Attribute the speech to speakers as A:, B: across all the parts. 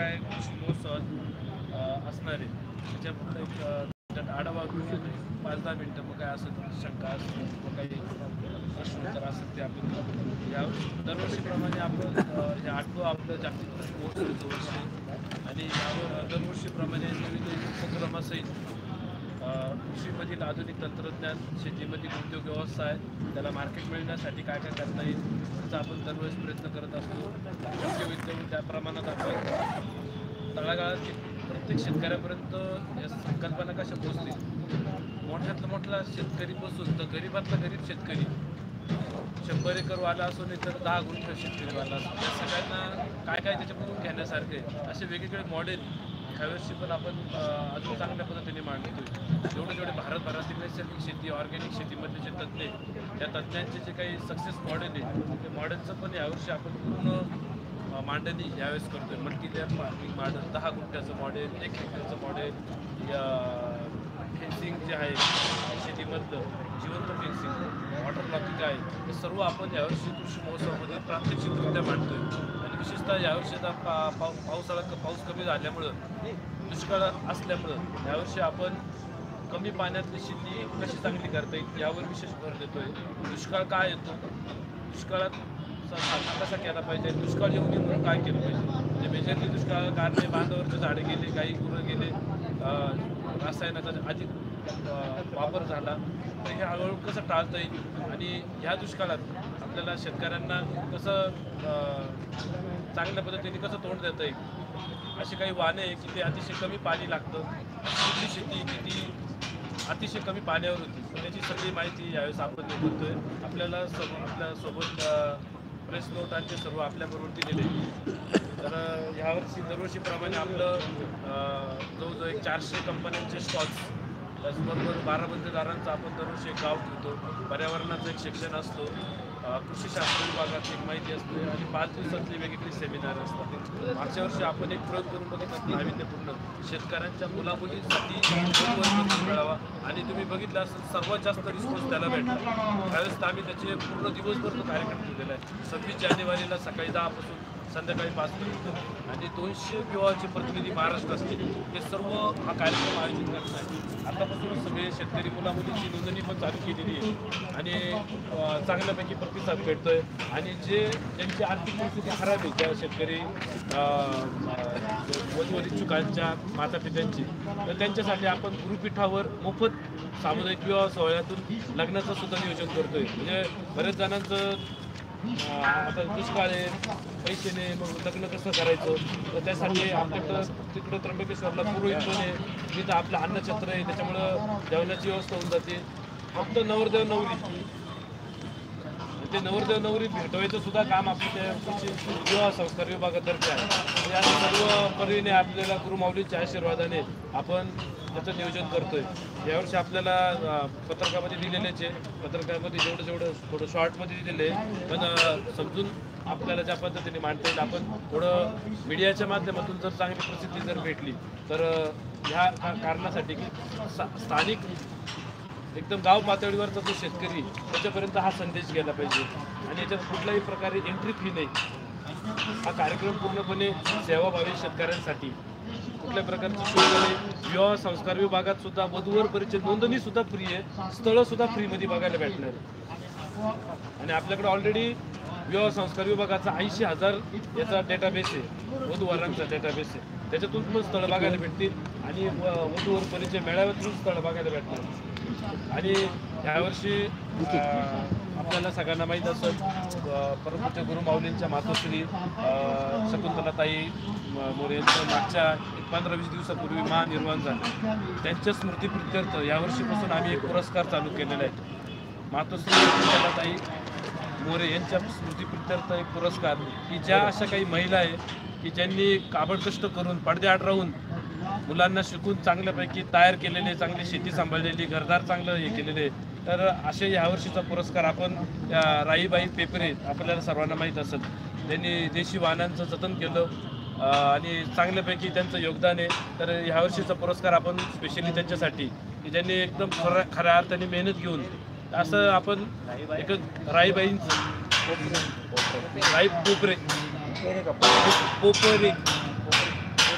A: काय कृषी महोत्सवात अ, असणार. आहे एक आढावा घेऊन पाच दहा मिनटं मग काय असं शंका असेल मग काही प्रश्न उत्तर असेल ते आपण या दरवर्षीप्रमाणे आपण हे आठवं आपलं जागतिक कृषी महोत्सवाचं वर्ष आणि यावर दरवर्षीप्रमाणे विविध उपक्रमासहित असेल कृषीमधील आधुनिक तंत्रज्ञान शेतीमधील उद्योग व्यवस्था आहे त्याला मार्केट मिळण्यासाठी काय काय करता येईल त्याचा आपण दरवेळेस प्रयत्न करत असतो. योग्य विद्यमान त्या प्रमाणात आपण तळागाळातील प्रत्येक शेतकऱ्यापर्यंत या संकल्पना कशा पोहोचतील? मोठ्यातला मोठा शेतकरीपासून तर गरीबातला गरीब शेतकरी. शंभर एकर वाला असो नाही तर दहा गुंठ शेतकरी वाला असो. या सगळ्यांना काय काय त्याच्यामधून घेण्यासारखे असे वेगवेगळे मॉडेल ह्यावर्षी पण आपण अजून चांगल्या पद्धतीने मांडतोय जेवढे जेवढे भारतभरातील नैसर्गिक शेती ऑर्गॅनिक शेतीमधले जे तज्ज्ञ आहे त्या तज्ज्ञांचे जे काही सक्सेस मॉडेल आहे ते मॉडेलचं पण यावर्षी आपण पूर्ण मांडणी यावेळेस करतोय. मल्टी लेअर फार्मिंग मॉडेल दहा गुंठ्याचं मॉडेल एक हेक्टरचं मॉडेल या फेन्सिंग जे आहे शेतीमधलं जिवंत फेन्सिंग वॉटर लॉकिंग आहे हे सर्व आपण यावर्षी कृषी महोत्सवामध्ये प्रात्यक्षिकरित्या मांडतोय. आणि विशेषतः यावर्षी आता पा पाऊ पावसाळा पाऊस कमी झाल्यामुळं दुष्काळ असल्यामुळं यावर्षी आपण कमी पाण्यातली शेती कशी चांगली करता येईल यावर विशेष भर देतोय. दुष्काळ काय येतो? दुष्काळात सा- सामना कसा केला पाहिजे? दुष्काळ येऊ नये म्हणून काय केलं पाहिजे? म्हणजे मेजरली दुष्काळ कारणे बांधावरचे झाडे गेले काही गुरं गेले रसायनाचा अधिक वापर झाला तर हे हळूहळू कसं टाळता येईल? आणि ह्या दुष्काळात आपल्याला शेतकऱ्यांना कसं चांगल्या पद्धतीने कसं तोंड देता येईल? अशी काही वाहने आहे की ते अतिशय कमी पाणी लागतं. कुठली शेती किती अतिशय कमी पाण्यावर होती? त्याची सगळी माहिती यावेळेस आपण देतोय. आपल्याला सो आपल्यासोबत प्रेस नोटांचे सर्व आपल्याबरोबर दिलेले तर ह्यावर्षी यावर्षी दरवर्षीप्रमाणे आपलं जवळजवळ एक चारशे कंपन्यांचे स्टॉल्स त्याचबरोबर बारा बंददारांचा आपण दरवर्षी एक गाव ठेवतो. पर्यावरणाचं एक शिक्षण असतो. कृषी शास्त्र विभागाची एक माहिती असते आणि पाच दिवसातले वेगवेगळी सेमिनार असतात. मागच्या वर्षी आपण एक प्रयोग करून बघितलं नाविन्यपूर्ण. शेतकऱ्यांच्या मुलामुलींसाठी मिळावा. आणि तुम्ही बघितलं असेल सर्वात जास्त रिस्पॉन्स त्याला भेटला. त्यावेळेस आम्ही त्याचे पूर्ण दिवसभर तो कार्यक्रम केलेला आहे. सव्वीस जानेवारीला सकाळी दहापासून संध्याकाळी पाचपर्यंत आणि दोनशे विवाहाचे प्रतिनिधी महाराष्ट्र असतील हे सर्व हा कार्यक्रम आयोजित करत आहे आतापासूनच सगळे शेतकरी मुलामुलींची नोंदणी पण चालू केलेली आहे. आणि चांगल्यापैकी प्रतिसाद भेटतोय. आणि जे त्यांची आर्थिक परिस्थिती खराब आहे त्या शेतकरी वधवरिच्छुकांच्या चुकांच्या माता पित्यांची तर त्यांच्यासाठी आपण गुरुपीठावर मोफत सामुदायिक विवाह सोहळ्यातून लग्नाचं सुद्धा नियोजन करतोय. म्हणजे बऱ्याच जणांचं आता दुष्काळ आहे पैसे नाही मग लग्न कसं करायचं? तर त्यासाठी आपल्याकडं तिकडं त्र्यंबकेश्वरला पुरोहित पण आहे. तिथं आपलं अन्नछत्र आहे त्याच्यामुळं जेवणाची व्यवस्था होऊन जाते. फक्त नवरदेव नवरी. ते नवरदेव नवरी भेटवायचं सुद्धा काम आपल्या त्या विवाह संस्कार विभागातर्फे आहे. या सर्व परीने आपल्याला गुरुमाऊलीच्या आशीर्वादाने आपण त्याचं नियोजन करतोय. यावर्षी आपल्याला पत्रकामध्ये दिलेलेच आहे. पत्रकामध्ये जेवढं जेवढं थोडं शॉर्टमध्ये दिलेलं आहे. पण समजून आपल्याला ज्या पद्धतीने मांडता येईल आपण थोडं मीडियाच्या माध्यमातून जर चांगली प्रसिद्धी जर भेटली तर ह्या कारणासाठी की स्थानिक एकदम गाव पातळीवरचा जो शेतकरी त्याच्यापर्यंत हा संदेश गेला पाहिजे. आणि याच्यात कुठल्याही प्रकारे एंट्री फी नाही. हा कार्यक्रम पूर्णपणे सेवाभावी शेतकऱ्यांसाठी. कुठल्या प्रकारची शुल्क विवाह संस्कार विभागात सुद्धा वधूवर परिचय नोंदणी सुद्धा फ्री आहे. स्थळं सुद्धा फ्रीमध्ये बघायला भेटणार आणि आपल्याकडे ऑलरेडी विवाह संस्कार विभागाचा ऐंशी हजार याचा डेटाबेस आहे. वधूवरांचा डेटाबेस आहे. त्याच्यातून पण स्थळं बघायला भेटतील. आणि व- वधूवर परिचय मेळाव्यातून स्थळं बघायला भेटणार. आणि यावर्षी आपल्याला सगळ्यांना माहीत असेल परमपूज्य गुरु माऊलींच्या मातोश्री शकुंतलाताई म- मोरे यांचं मागच्या एक पंधरा वीस दिवसापूर्वी महानिर्वाण झालं. त्यांच्या स्मृतीप्रित्यर्थ यावर्षीपासून आम्ही एक पुरस्कार चालू केलेला आहे. मातोश्री शकुंतलाताई मोरे यांच्या स्मृतीप्रित्यर्थ एक पुरस्कार. की ज्या अशा काही महिला आहे की ज्यांनी काबड कष्ट करून पडद्याआड राहून मुलांना शिकून चांगल्यापैकी तयार केलेले चांगली शेती सांभाळलेली घरदार चांगलं हे केलेले तर असे यावर्षीचा पुरस्कार आपण त्या राईबाई पेपरे आपल्याला सर्वांना माहीत असेल. त्यांनी देशी वाहनांचं जतन केलं आणि चांगल्यापैकी त्यांचं योगदान आहे. तर ह्यावर्षीचा पुरस्कार आपण स्पेशली त्यांच्यासाठी की ज्यांनी एकदम खऱ्या खऱ्या अर्थाने मेहनत घेऊन असं आपण एक राईबाईंचं राई पोपरे. पोपरे.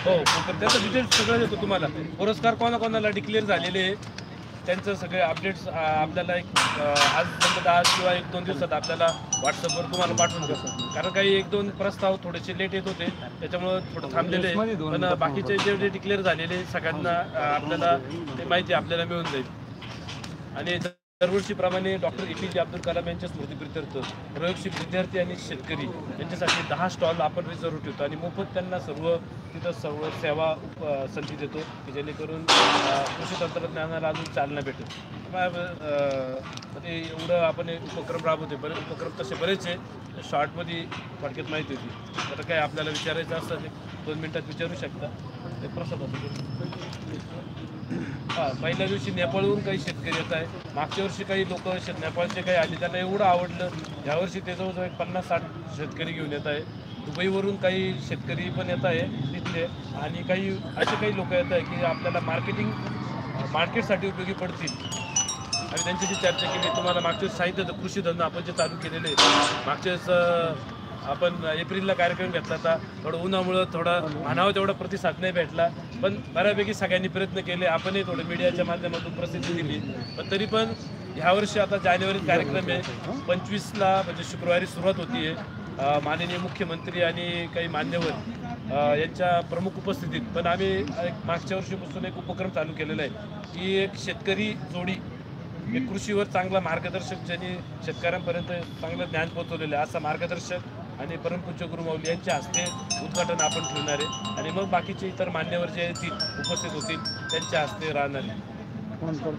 A: हो तर त्याचं डिटेल्स सगळं देतो तुम्हाला. पुरस्कार कोणा कोणाला डिक्लेअर झालेले आहे त्यांचं सगळे अपडेट्स आपल्याला एक आज नंतर आज किंवा एक दोन दिवसात आपल्याला व्हॉट्सअपवर तुम्हाला पाठवून देतो कारण काही एक दोन प्रस्ताव थोडेसे लेट येत होते त्याच्यामुळं थोडं थांबलेले. पण बाकीचे जेवढे डिक्लेअर झालेले सगळ्यांना आपल्याला ते माहिती आपल्याला मिळून जाईल. आणि दरवर्षीप्रमाणे डॉक्टर ए पी जे अब्दुल कलाम यांच्या स्मृतीप्रित्यर्थ प्रयोगशील विद्यार्थी आणि शेतकरी यांच्यासाठी दहा स्टॉल आपण रिझर्व ठेवतो आणि मोफत त्यांना सर्व तिथं सर्व सेवा उप- संधी देतो की जेणेकरून कृषी तंत्रज्ञानाला अजून चालना भेटेल. ते एवढं आपण उपक्रम राबवते बरेच उपक्रम तसे बरेच आहे. शॉर्टमध्ये थोडक्यात माहिती होती. तर काय आपल्याला विचारायचं असतं दोन मिनटात विचारू शकता. ते प्रसाद पहिल्या दिवशी नेपाळहून काही शेतकरी येत आहे मागच्या वर्षी काही लोक नेपाळचे काही आले त्यांना एवढं आवडलं. यावर्षी ते एक पन्नास साठ शेतकरी घेऊन येत आहे दुबईवरून काही शेतकरी पण येत आहे तिथले. आणि काही असे काही लोक येत आहे की आपल्याला मार्केटिंग मार्केटसाठी उपयोगी पडतील. आणि त्यांच्याशी चर्चा केली. तुम्हाला मागच्या साहित्य कृषी धंदा आपण जे चालू केलेले आहे मागच्या आपण एप्रिलला कार्यक्रम घेतला होता. थोडं उन्हामुळं थोडा म्हणावं तेवढा प्रतिसाद नाही भेटला. पण बऱ्यापैकी सगळ्यांनी प्रयत्न केले. आपणही थोडं मीडियाच्या माध्यमातून प्रसिद्धी दिली. पण तरी पण ह्यावर्षी आता जानेवारीत कार्यक्रम आहे. पंचवीसला म्हणजे शुक्रवारी सुरुवात होती आहे माननीय मुख्यमंत्री आणि काही मान्यवर यांच्या प्रमुख उपस्थितीत. पण आम्ही एक मागच्या वर्षीपासून एक उपक्रम चालू केलेला आहे. की एक शेतकरी जोडी एक कृषीवर चांगला मार्गदर्शक ज्यांनी शेतकऱ्यांपर्यंत चांगलं ज्ञान पोहोचवलेलं आहे असा मार्गदर्शक आणि परमपूज्य गुरुमाऊली यांच्या हस्ते उद्घाटन आपण ठेवणार आहे. आणि मग बाकीचे इतर मान्यवर जे आहेत उपस्थित होतील त्यांच्या हस्ते राहणार आहे.
B: महोत्सव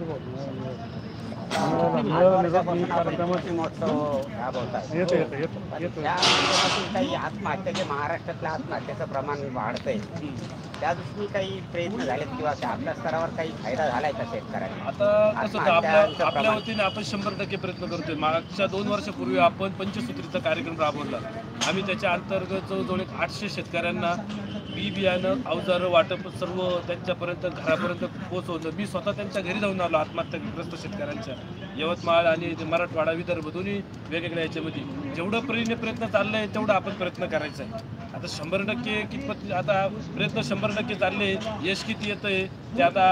B: राबवतात पण त्या माध्यमातून काही आत्महत्या जे महाराष्ट्रातल्या आत्महत्येचं प्रमाण वाढतंय. त्या दृष्टीने काही प्रयत्न झालेत किंवा त्या आपल्या स्तरावर काही फायदा झालाय का शेतकऱ्यांना?
A: आता कसं होतं आपल्या
B: आत्महत्यांचं.
A: वतीने आपण शंभर टक्के प्रयत्न करतोय. मागच्या दोन वर्षापूर्वी आपण पंचसूत्रीचा कार्यक्रम राबवला. आम्ही त्याच्या अंतर्गत जवळजवळ एक आठशे शेतकऱ्यांना बी बियाणं अवजारं वाटप सर्व त्यांच्यापर्यंत घरापर्यंत पोहोचवलं. मी स्वतः त्यांच्या घरी जाऊन आलो आत्महत्याग्रस्त शेतकऱ्यांच्या. यवतमाळ आणि ते मराठवाडा विदर्भ दोन्ही वेगवेगळ्या याच्यामध्ये. जेवढं परीने प्रयत्न चाललाय तेवढं आपण प्रयत्न करायचा आहे. आता शंभर टक्के कितपत आता प्रयत्न शंभर टक्के चालले यश किती येतंय ते आता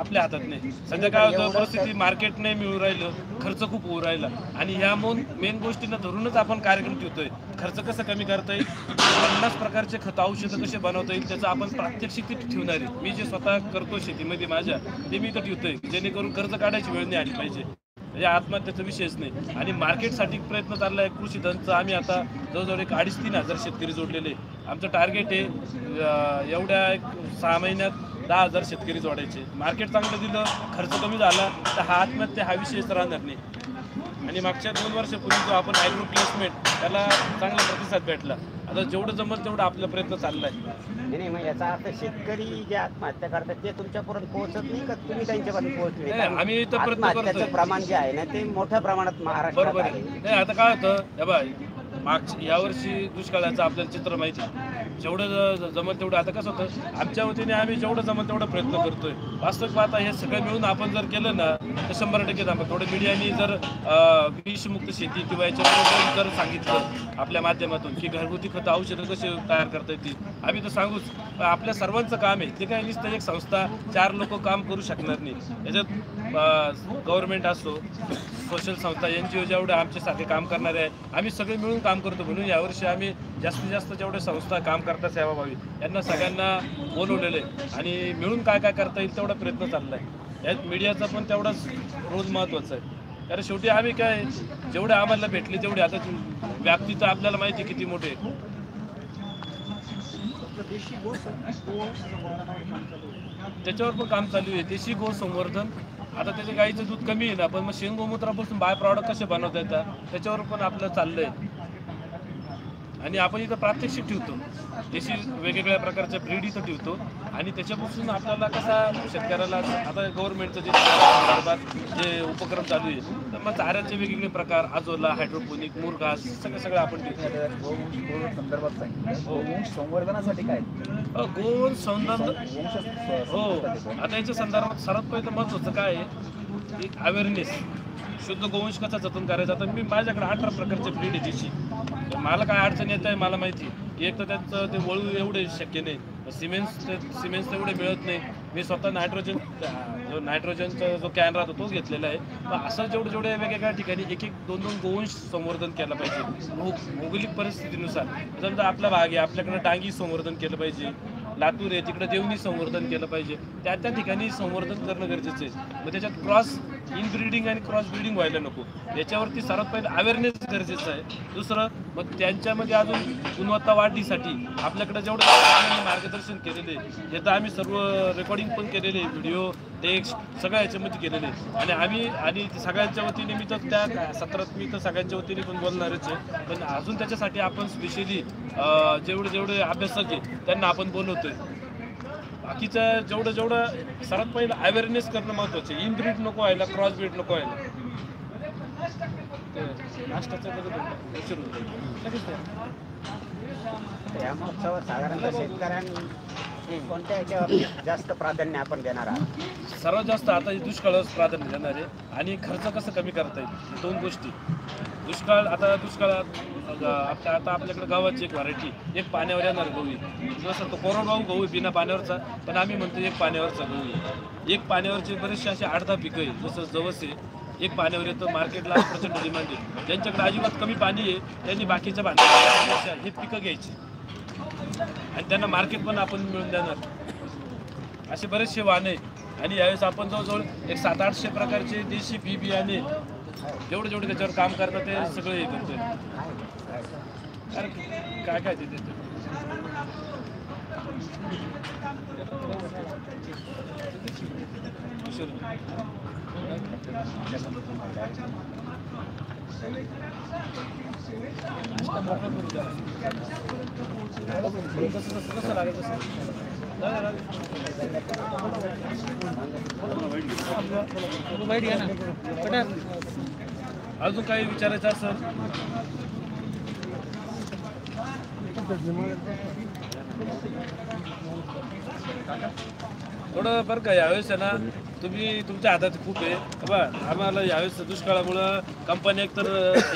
A: आपल्या हातात नाही. सध्या काय होतं परिस्थिती मार्केट नाही मिळू राहिलं खर्च खूप होऊ राहिला. आणि ह्या मोन मेन गोष्टींना धरूनच आपण कार्यक्रम ठेवतोय. खर्च कसं कमी करता येईल पन्नास प्रकारचे खत औषधं कसे बनवता येईल त्याचं आपण प्रात्यक्षिक तिथे ठेवणार आहे मी जे स्वतः करतो शेतीमध्ये माझ्या ते मी इथं ठेवतोय. जेणेकरून कर्ज काढायची वेळ नाही आली पाहिजे. म्हणजे आत्महत्याचा विषयच नाही. आणि मार्केटसाठी प्रयत्न चालला आहे कृषी धनचा. आम्ही आता जवळजवळ एक अडीच तीन हजार शेतकरी जोडलेले आहे. आमचं टार्गेट आहे एवढ्या एक सहा महिन्यात दहा हजार शेतकरी जोडायचे. मार्केट चांगलं दिलं खर्च कमी झाला तर हा आत्महत्या हा विषयच राहणार नाही आणि मागच्या दोन वर्षापूर्वी जो आपण ॲग्रो प्लेसमेंट त्याला चांगला प्रतिसाद भेटला. आता जेवढं जमल तेवढं आपला प्रयत्न चालला आहे
B: नाही मग याचा अर्थ शेतकरी जे आत्महत्या करतात ते तुमच्यापर्यंत पोहोचत नाही का? तुम्ही त्यांच्यापर्यंत पोहोचले
A: आम्ही इथं प्रयत्न.
B: प्रमाण जे आहे ना ते मोठ्या प्रमाणात महाराष्ट्रात
A: बरोबर नाही आता काय होतं बाय मागच्या यावर्षी दुष्काळाचं आपल्याला चित्र माहिती आहे. जेवढं जमल तेवढं. आता कसं होतं आमच्या वतीने आम्ही जेवढं जमल तेवढा प्रयत्न करतोय. वास्तविक पाहता हे सगळं मिळून आपण जर केलं ना तर शंभर टक्के जमल थोडं मीडियाने जर विषमुक्त शेती किंवा याच्यावर जर सांगितलं आपल्या माध्यमातून की घरगुती खतं औषधं कसे तयार करता येतील आम्ही तर सांगूच. आपल्या सर्वांचं काम आहे. ते काय नुसतं एक संस्था चार लोक काम करू शकणार नाही. याच्यात गव्हर्नमेंट असो सोशल संस्था एन जी ओ जेवढे आमच्यासारखे काम करणारे आहे आम्ही सगळे मिळून काम करतो म्हणून यावर्षी आम्ही जास्तीत जास्त जेवढे संस्था काम करतात सेवाभावी यांना सगळ्यांना बोलवलेलं आहे. आणि मिळून काय काय करता येईल तेवढा प्रयत्न चालला आहे यात मीडियाचा पण तेवढाच रोज महत्त्वाचा आहे. कारण शेवटी आम्ही काय जेवढे आम्हाला भेटले तेवढे आता व्याप्ती तर आपल्याला माहिती आहे किती मोठे आहे. त्याच्यावर पण काम चालू आहे. देशी गो संवर्धन. आता त्याच्या गाईचं दूध कमी आहे ना पण मग शेण गोमूत्रापासून बाय प्रॉडक्ट कसे बनवता येतात त्याच्यावर पण आपलं चाललंय. आणि आपण इथं प्रात्यक्षिक ठेवतो. देशी वेगवेगळ्या प्रकारच्या ब्रीड इथं ठेवतो. आणि त्याच्यापासून आपल्याला कसा शेतकऱ्याला आता गव्हर्नमेंटचं जे संदर्भात जे उपक्रम चालू आहे तर मग चाऱ्याचे वेगवेगळे प्रकार आजोला हायड्रोपोनिक मुरघास सगळं सगळं आपण
C: गोवंश गोवंश संदर्भात
A: हो.
C: संवर्धनासाठी काय?
A: अ, गोवन सौंदर्य
C: वंश स-
A: हो? आता याच्या संदर्भात सर्वात पहिलं महत्वाचं काय आहे? एक अवेअरनेस शुद्ध गोवंश कसा जतन करायचा? आता मी माझ्याकडे अठरा प्रकारचे ब्रीड आहे त्याची तर मला काय अडचण येत आहे मला माहिती आहे. की एक तर त्यांचं ते वळू एवढे शक्य नाही. सिमेंट्स सिमेंट्स तेवढे मिळत नाही. मी स्वतः नायट्रोजन जो नायट्रोजनचा जो कॅन राहतो तो घेतलेला आहे. असं जेवढे जेवढे वेगवेगळ्या ठिकाणी एक एक दोन दोन गोवंश संवर्धन केलं पाहिजे. भौगोलिक परिस्थितीनुसार. समजा आपला भाग आहे आपल्याकडे डांगी संवर्धन केलं पाहिजे. लातूर आहे तिकडे देवणी संवर्धन केलं पाहिजे. त्या त्या ठिकाणी संवर्धन करणं गरजेचं आहे. मग त्याच्यात क्रॉस इनब्रिडिंग आणि क्रॉस ब्रीडिंग व्हायला नको. याच्यावरती सर्वात पहिले अवेअरनेस गरजेचं आहे. दुसरं मग त्यांच्यामध्ये अजून गुणवत्ता वाढीसाठी आपल्याकडे जेवढं मार्गदर्शन केलेले हे तर आम्ही सर्व रेकॉर्डिंग पण केलेले आहे व्हिडिओ टेक्स्ट सगळ्या याच्यामध्ये केलेले आहे. आणि आम्ही आणि सगळ्यांच्या वतीने मी तर त्या सत्रात मी तर सगळ्यांच्या वतीने पण बोलणारच आहे. पण अजून त्याच्यासाठी आपण स्पेशली जेवढे जेवढे अभ्यासक आहे त्यांना आपण बोलवतोय. बाकीचं जेवढं जेवढं सर्वात पहिलं अवेअरनेस करणं महत्वाचं आहे. इन ब्रीड नको व्हायला. क्रॉस ब्रीड नको व्हायला.
B: या महोत्सवात साधारणतः शेतकऱ्यांनी कोणत्या याच्यावर जास्त प्राधान्य आपण देणार आहात?
A: सर्वात जास्त आता दुष्काळास प्राधान्य देणार आहे. आणि खर्च कसं कमी करता येईल? दोन गोष्टी. दुष्काळ आता दुष्काळात आता आता आपल्याकडे गव्हाची एक व्हरायटी एक पाण्यावर येणार गहू आहे. जसं तो कोरडवाहू गहू आहे बिना पाण्यावरचा पण आम्ही म्हणतो एक पाण्यावरचा गहू आहे. एक पाण्यावरचे बरेचसे असे आठ दहा पिकं आहे जसं जवस आहे एक पाण्यावर येतं मार्केटला प्रचंड डिमांड आहे. ज्यांच्याकडे अजिबात कमी पाणी आहे त्यांनी बाकीच्या भांड्या हे पिकं घ्यायची. आणि त्यांना मार्केट पण आपण मिळून देणार. असे बरेचसे वाहन आणि यावेळेस आपण जवळजवळ एक सात आठशे प्रकारचे देशी बी बियाणे जेवढे जेवढे त्याच्यावर काम करतात ते सगळे हे करतोय अरे काय काय ते? कसं लागेल कसं लागेल तसं अजून काही विचारायचं असेल? थोडं बरं का यावेळेस आहे ना तुम्ही तुमच्या हातात खूप आहे. बा आम्हाला यावेळेस दुष्काळामुळं कंपनी एकतर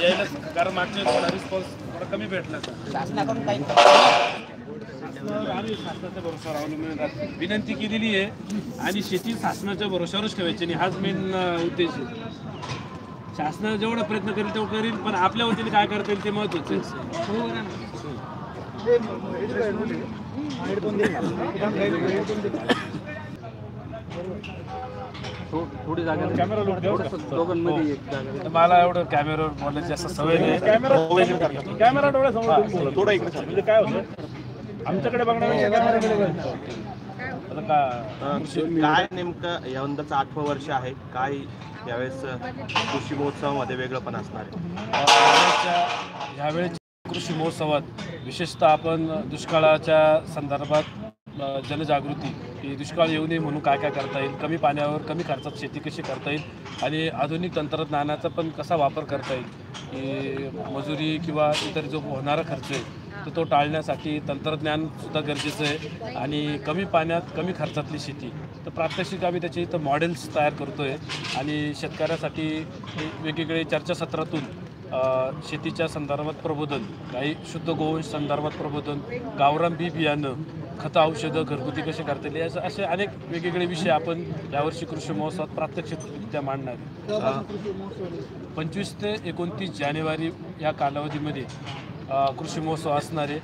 A: यायला कारण मागच्या वेळेस थोडा रिस्पॉन्स थोडा कमी भेटला.
B: शासनाकडून काही
A: आम्ही शासनाच्या भरोशावर अवलंबून. विनंती केलेली आहे. आणि शेती शासनाच्या भरोशावरच ठेवायची आणि हाच मेन उद्देश आहे. शासन जेवढा प्रयत्न करेल तेवढं करील पण आपल्या वतीने काय करता येईल ते महत्वाचं आहे.
C: थोडी जागा
A: कॅमेरा लोड दोघांमध्ये मला एवढं कॅमेरावर बोलायची असं सवय नाही.
D: कॅमेरा डोळ्यासमोर. थोडं. म्हणजे काय होतं? आमच्याकडे बघण्यापेक्षा
A: का
E: काय नेमकं यंदाचं आठवं वर्ष आहे? काय यावेळेस कृषी महोत्सवामध्ये वेगळं पण असणार आहे?
A: यावेळेच्या कृषी महोत्सवात विशेषतः आपण दुष्काळाच्या संदर्भात जनजागृती की दुष्काळ येऊ नये म्हणून काय काय करता येईल? कमी पाण्यावर कमी खर्चात शेती कशी करता येईल? आणि आधुनिक तंत्रज्ञानाचा पण कसा वापर करता येईल? की मजुरी किंवा इतर जो होणारा खर्च आहे तर तो टाळण्यासाठी तंत्रज्ञानसुद्धा गरजेचं आहे. आणि कमी पाण्यात कमी खर्चातली शेती तर प्रात्यक्षिक आम्ही त्याचे इथं मॉडेल्स तयार करतो आहे आणि शेतकऱ्यासाठी वेगवेगळे चर्चासत्रातून शेतीच्या संदर्भात प्रबोधन काही शुद्ध गोवंश संदर्भात प्रबोधन गावरान बी बियाणं खतं औषधं घरगुती कसे करता येईल? असं असे अनेक वेगवेगळे विषय आपण यावर्षी कृषी महोत्सवात प्रात्यक्षिकरित्या मांडणार आहे. पंचवीस ते एकोणतीस जानेवारी या कालावधीमध्ये कृषी महोत्सव असणारे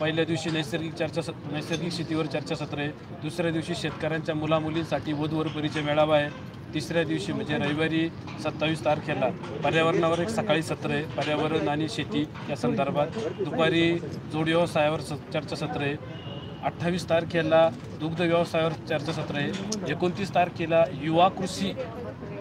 A: पहिल्या दिवशी नैसर्गिक चर्चा नैसर्गिक शेतीवर चर्चासत्र आहे. दुसऱ्या दिवशी शेतकऱ्यांच्या मुलामुलींसाठी वधूवर परिचय मेळावा आहे. तिसऱ्या दिवशी म्हणजे रविवारी सत्तावीस तारखेला पर्यावरणावर एक सकाळी सत्र आहे. पर्यावरण आणि शेती या संदर्भात दुपारी जोड व्यवसायावर स चर्चासत्र आहे. अठ्ठावीस तारखेला दुग्ध व्यवसायावर चर्चासत्र आहे. एकोणतीस तारखेला युवा कृषी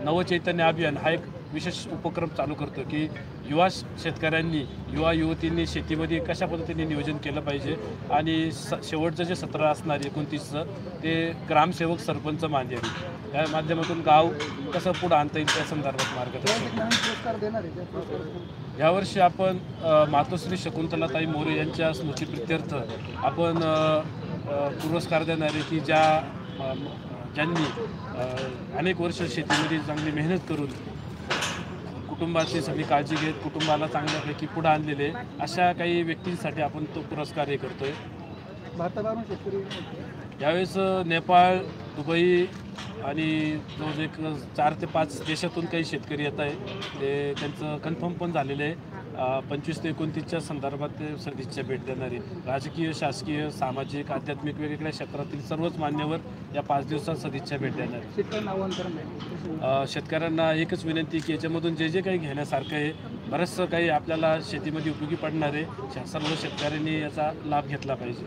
A: नवचैतन्य अभियान हा एक विशेष उपक्रम चालू करतो की युवा शेतकऱ्यांनी युवा युवतींनी शेतीमध्ये कशा पद्धतीने नियोजन केलं पाहिजे आणि स शेवटचं जे सत्र असणार एकोणतीसचं ते ग्रामसेवक सरपंच माध्यम या माध्यमातून गाव कसं पुढं आणता येईल त्या संदर्भात मार्गदर्शन. यावर्षी आपण मातोश्री शकुंतलाताई मोरे यांच्या स्मृतीप्रित्यर्थ आपण पुरस्कार देणार आहे की ज्या ज्यांनी अनेक वर्ष शेतीमध्ये चांगली मेहनत करून कुटुंबाची सगळी काळजी घेत कुटुंबाला चांगल्यापैकी पुढे आणलेले अशा काही व्यक्तींसाठी आपण तो पुरस्कार हे करतोय. यावेळेस नेपाळ दुबई आणि जवळ एक चार ते पाच देशातून काही शेतकरी येत आहे ते त्यांचं कन्फर्म पण झालेलं आहे. पंचवीस ते एकोणतीसच्या संदर्भात ते सदिच्छा भेट देणार राजकीय शासकीय सामाजिक आध्यात्मिक वेगवेगळ्या क्षेत्रातील सर्वच मान्यवर या पाच दिवसात सदिच्छा भेट देणार
F: शेतकऱ्यांना
A: एकच विनंती की याच्यामधून जे जे काही घेण्यासारखं आहे बरंचसं काही आपल्याला शेतीमध्ये उपयोगी पडणार आहे सर्व शेतकऱ्यांनी याचा लाभ घेतला पाहिजे.